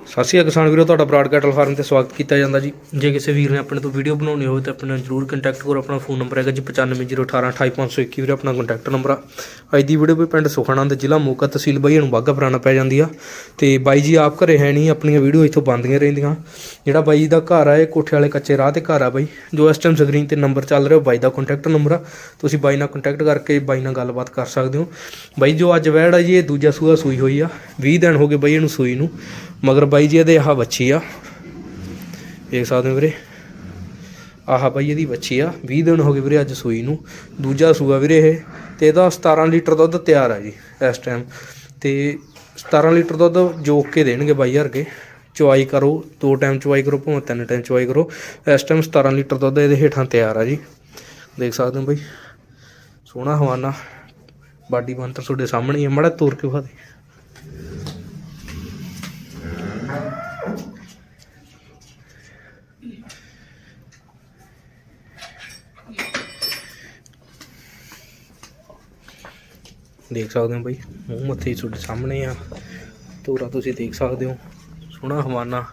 ਸਤਿ ਸ਼੍ਰੀ ਅਕਾਲ ਕਿਸਾਨ ਵੀਰੋ, ਤੁਹਾਡਾ ਬਰਾਡ ਕੈਟਲ ਫਾਰਮ ਤੇ ਸਵਾਗਤ ਕੀਤਾ ਜਾਂਦਾ ਜੀ। ਜੇ ਕਿਸੇ ਵੀਰ ਨੇ ਆਪਣੇ ਤੋਂ ਵੀਡੀਓ ਬਣਾਉਣੀ ਹੋਵੇ ਤਾਂ ਆਪਣੇ ਨਾਲ ਜਰੂਰ ਕੰਟੈਕਟ ਕਰੋ। ਆਪਣਾ ਫੋਨ ਨੰਬਰ ਹੈਗਾ ਜੀ 9501828521 ਵੀਰ, ਆਪਣਾ ਕੰਟੈਕਟ ਨੰਬਰ ਆ। ਅੱਜ ਦੀ ਵੀਡੀਓ ਵੀ ਪਿੰਡ ਸੁਖਾਨੰਦ ਜ਼ਿਲ੍ਹਾ ਮੋਗਾ ਤਹਿਸੀਲ ਬਈਆ ਨੂੰ ਬਾਗਾ ਪੁਰਾਣਾ ਪੈ ਜਾਂਦੀ ਆ। ਤੇ ਬਾਈ ਜੀ ਆਪ ਘਰੇ ਹੈ ਨਹੀਂ, ਆਪਣੀਆਂ ਵੀਡੀਓ ਇੱਥੋਂ ਬੰਦੀਆਂ ਰਹਿੰਦੀਆਂ। ਜਿਹੜਾ ਬਾਈ ਜੀ ਦਾ ਘਰ ਆ, ਇਹ ਕੋਠੇ ਵਾਲੇ ਕੱਚੇ ਰਾਹ ਤੇ ਘਰ ਆ ਬਾਈ। ਜੋ ਇਸ ਟਾਈਮ ਸਕਰੀਨ ਤੇ ਨੰਬਰ ਚੱਲ ਰਿਹਾ ਉਹ ਬਾਈ ਦਾ ਕੰਟੈਕਟ ਨੰਬਰ ਆ। ਤੁਸੀਂ ਬਾਈ ਨਾਲ ਕੰਟੈਕਟ ਕਰਕੇ ਬਾਈ ਨਾਲ ਗੱਲਬਾਤ ਕਰ ਸਕਦੇ ਹੋ। ਬਾਈ ਜੋ ਅੱਜ ਵੈੜ ਆ ਜੀ, ਇਹ ਦੂਜਾ ਸੂਆ ਸੂਈ ਹੋਈ ਆ। 20 ਦਿਨ ਹੋ ਗਏ ਬਾਈ ਇਹਨੂੰ ਸੂਈ ਨੂੰ। ਮਗਰ ਬਾਈ ਜੀ ਇਹਦੇ ਆਹ ਵੱਛੀ ਆ। ਦੇਖ ਸਕਦੇ ਹੋ ਵੀਰੇ। ਆਹ ਬਾਈ ਇਹਦੀ ਵੱਛੀ ਆ। 20 ਦਿਨ ਹੋ ਗਏ ਵੀਰੇ ਅੱਜ ਸੂਈ ਨੂੰ। ਦੂਜਾ ਸੂਆ ਵੀਰੇ ਇਹ। ਤੇ ਇਹਦਾ 17 ਲੀਟਰ ਦੁੱਧ ਤਿਆਰ ਆ ਜੀ ਇਸ ਟਾਈਮ ਤੇ 17 ਲੀਟਰ ਦੁੱਧ ਜੋਕ ਕੇ ਦੇਣਗੇ ਬਾਈ ਹਰਕੇ ਚੁਆਈ ਕਰੋ। ਦੋ ਟਾਈਮ ਚੁਆਈ ਕਰੋ ਭਾਵੇਂ ਤਿੰਨ ਟਾਈਮ ਚੁਆਈ ਕਰੋ। ਇਸ ਟਾਈਮ 17 ਲੀਟਰ ਦੁੱਧ ਇਹਦੇ ਹੇਠਾਂ ਤਿਆਰ ਆ ਜੀ। ਦੇਖ ਸਕਦੇ ਹੋ ਬਾਈ। ਸੋਹਣਾ ਹਵਾਨਾ। ਬਾਡੀ ਬੰਤਰ ਤੁਹਾਡੇ ਸਾਹਮਣੇ ਹੀ ਹੈ ਮੜਾ ਤੋਰ ਕੇ ਵਿਖਾ ਦੇ। ਦੇਖ ਸਕਦੇ ਹੋ ਬਾਈ, ਮੂੰਹ ਮੱਥੇ ਤੁਹਾਡੇ ਸਾਹਮਣੇ ਆ। ਤੋਰਾ ਤੁਸੀਂ ਦੇਖ ਸਕਦੇ ਹੋ, ਸੋਹਣਾ ਹਵਾਨਾ।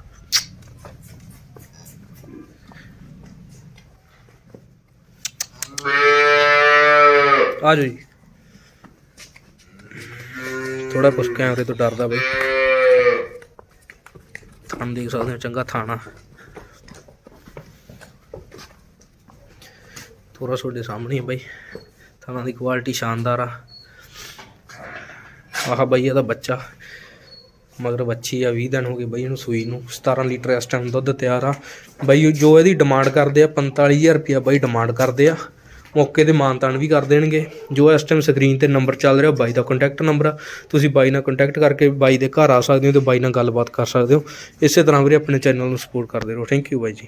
ਆ ਜਾਓ ਜੀ। ਥੋੜਾ ਕੁਛ ਕੈਮਰੇ ਤੋਂ ਡਰਦਾ ਬਈ। ਥਣ ਦੇਖ ਸਕਦੇ ਹੋ, ਚੰਗਾ ਥਾਣਾ ਥੋੜਾ ਤੁਹਾਡੇ ਸਾਹਮਣੇ ਆ ਬਾਈ। ਥਾਣਾ ਦੀ ਕੁਆਲਿਟੀ ਸ਼ਾਨਦਾਰ ਆ। ਆਹ ਬਾਈ ਇਹਦਾ ਬੱਚਾ। ਮਗਰ ਬੱਚੀ ਆ 20 ਦਿਨ ਹੋ ਗਏ ਬਾਈ ਇਹਨੂੰ ਸੂਈ ਨੂੰ। 17 ਲੀਟਰ ਇਸ ਟਾਈਮ ਦੁੱਧ ਤਿਆਰ ਆ। ਬਾਈ ਜੋ ਇਹਦੀ ਡਿਮਾਂਡ ਕਰਦੇ ਆ 45000 ਰੁਪਿਆ ਬਾਈ ਡਿਮਾਂਡ ਕਰਦੇ ਆ। ਮੌਕੇ ਤੇ ਮਾਨਤਾਨ ਵੀ ਕਰ ਦੇਣਗੇ। ਜੋ ਇਸ ਟਾਈਮ ਸਕਰੀਨ ਤੇ ਨੰਬਰ ਚੱਲ ਰਿਹਾ ਬਾਈ ਦਾ ਕੰਟੈਕਟ ਨੰਬਰ ਆ। ਤੁਸੀਂ ਬਾਈ ਨਾਲ ਕੰਟੈਕਟ ਕਰਕੇ ਬਾਈ ਦੇ ਘਰ ਆ ਸਕਦੇ ਹੋ ਤੇ ਬਾਈ ਨਾਲ ਗੱਲਬਾਤ ਕਰ ਸਕਦੇ ਹੋ। ਇਸੇ ਤਰ੍ਹਾਂ ਵੀਰੇ ਆਪਣੇ ਚੈਨਲ ਨੂੰ ਸਪੋਰਟ ਕਰਦੇ ਰਹੋ। ਥੈਂਕ ਯੂ ਬਾਈ ਜੀ।